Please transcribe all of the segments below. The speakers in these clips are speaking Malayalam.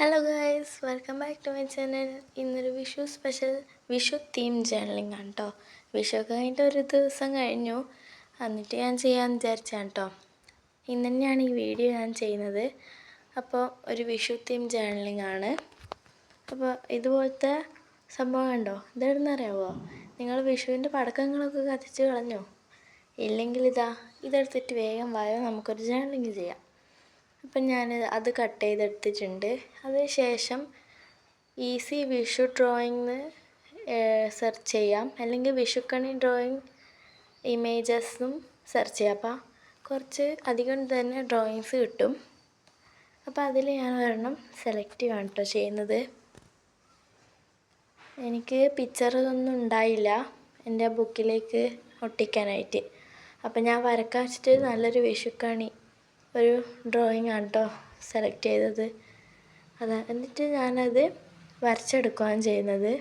Hello guys welcome back to my channel ഇന്നൊരു Vishu special Vishu theme journaling ആണ് കേട്ടോ വിഷു കഴിഞ്ഞിട്ട് ഒരു ദിവസം കഴിഞ്ഞു. എന്നിട്ട് ഞാൻ ചെയ്യാമെന്ന് വിചാരിച്ചാണ് കേട്ടോ ഇന്ന് തന്നെയാണ് ഈ വീഡിയോ ഞാൻ ചെയ്യുന്നത്. അപ്പോൾ ഒരു വിഷു തീം ജേണലിംഗ് ആണ്. അപ്പോൾ ഇതുപോലത്തെ സംഭവം ഉണ്ടോ ഇതെടുന്നറിയാവോ നിങ്ങൾ വിഷുവിന്റെ പടക്കങ്ങളൊക്കെ കത്തിച്ച് കളഞ്ഞോ? ഇല്ലെങ്കിൽ ഇതാ ഇതെടുത്തിട്ട് വേഗം വായോ? നമുക്കൊരു ജേർണലിംഗ് ചെയ്യാം. അപ്പം ഞാൻ അത് കട്ട് ചെയ്തെടുത്തിട്ടുണ്ട്. അതിനുശേഷം ഈസി വിഷു ഡ്രോയിങ് സെർച്ച് ചെയ്യാം. അല്ലെങ്കിൽ വിഷുക്കണി ഡ്രോയിങ് ഇമേജസും സെർച്ച് ചെയ്യാം. അപ്പോൾ കുറച്ച് അധികം തന്നെ ഡ്രോയിങ്സ് കിട്ടും. അപ്പോൾ അതിൽ ഞാൻ ഒരെണ്ണം സെലക്ട് ചെയ്യുകയാണ് കേട്ടോ ചെയ്യുന്നത്. എനിക്ക് പിക്ചറൊന്നും ഉണ്ടായില്ല. എന്റെ ബുക്കിലേക്ക് ഒട്ടിക്കാനായിട്ട്. അപ്പം ഞാൻ വരക്കാൻ വെച്ചിട്ട് നല്ലൊരു വിഷുക്കണി ഒരു ഡ്രോയിങ് ആണ് കേട്ടോ സെലക്ട് ചെയ്തത്. അതാ. എന്നിട്ട് ഞാനത് വരച്ചെടുക്കുകയാണ് ചെയ്യുന്നത്.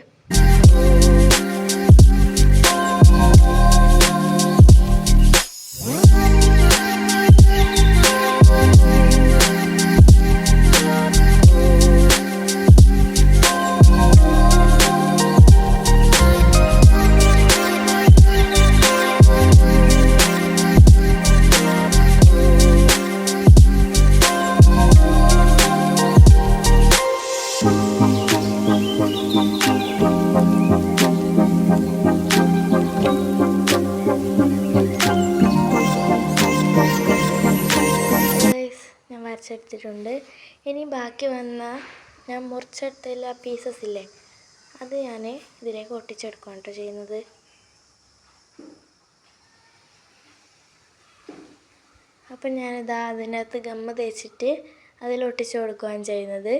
ഞാൻ വരച്ചെടുത്തിട്ടുണ്ട് ഇനി ബാക്കി വന്ന ഞാൻ മുറിച്ചെടുത്തതിൽ ആ പീസസ് ഇല്ലേ അത് ഞാൻ ഇതിലേക്ക് ഒട്ടിച്ചെടുക്കുകയാണ് കേട്ടോ ചെയ്യുന്നത്. അപ്പം ഞാനിതാ അതിനകത്ത് ഗമ്മ തേച്ചിട്ട് അതിൽ ഒട്ടിച്ചു കൊടുക്കുകയാണ് ചെയ്യുന്നത്.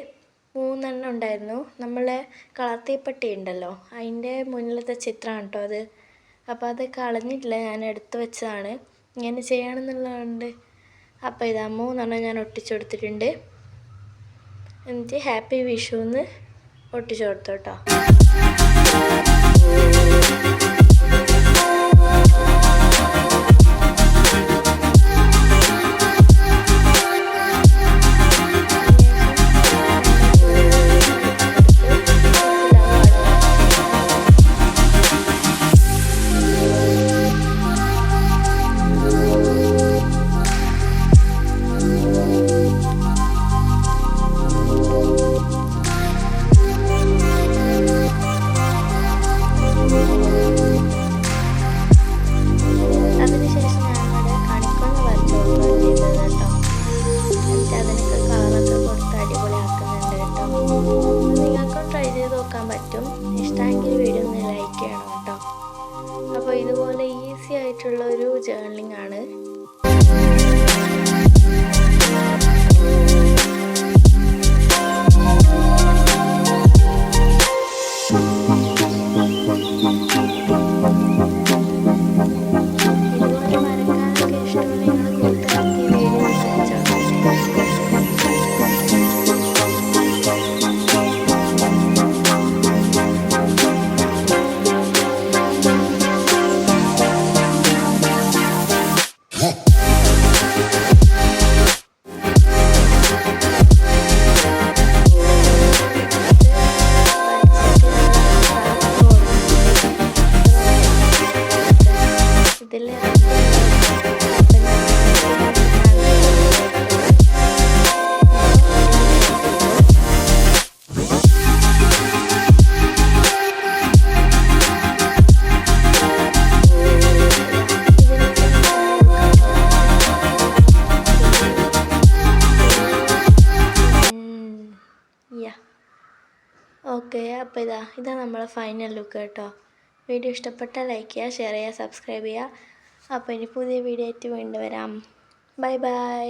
മൂന്നെണ്ണം ഉണ്ടായിരുന്നു. നമ്മളെ കളർ തീപ്പെട്ടി ഉണ്ടല്ലോ അതിന്റെ മുന്നിലത്തെ ചിത്രമാണ് കേട്ടോ അത്. അപ്പോൾ അത് കളഞ്ഞിട്ടില്ല ഞാൻ എടുത്തു വെച്ചതാണ്. ഇങ്ങനെ ചെയ്യണമെന്നുള്ളതുകൊണ്ട് അപ്പോൾ ഇതാ മൂന്നെണ്ണം ഞാൻ ഒട്ടിച്ചു കൊടുത്തിട്ടുണ്ട്. എന്നിട്ട് ഹാപ്പി വിഷു എന്ന് ഒട്ടിച്ചു കൊടുത്തു ഇഷ്ടമെങ്കിൽ വീഡിയോ ഒന്ന് ലൈക്ക് ചെയ്യണം കേട്ടോ. അപ്പോൾ ഇതുപോലെ ഈസി ആയിട്ടുള്ള ഒരു ജേർണലിംഗ് ആണ്. ഓക്കെ അപ്പോൾ ഇതാ ഇതാ നമ്മളെ ഫൈനൽ ലുക്ക് കേട്ടോ. വീഡിയോ ഇഷ്ടപ്പെട്ടാൽ ലൈക്ക് ചെയ്യുക ഷെയർ ചെയ്യുക സബ്സ്ക്രൈബ് ചെയ്യുക. അപ്പോൾ ഇനി പുതിയ വീഡിയോ ആയിട്ട് വീണ്ടും വരാം. Bye bye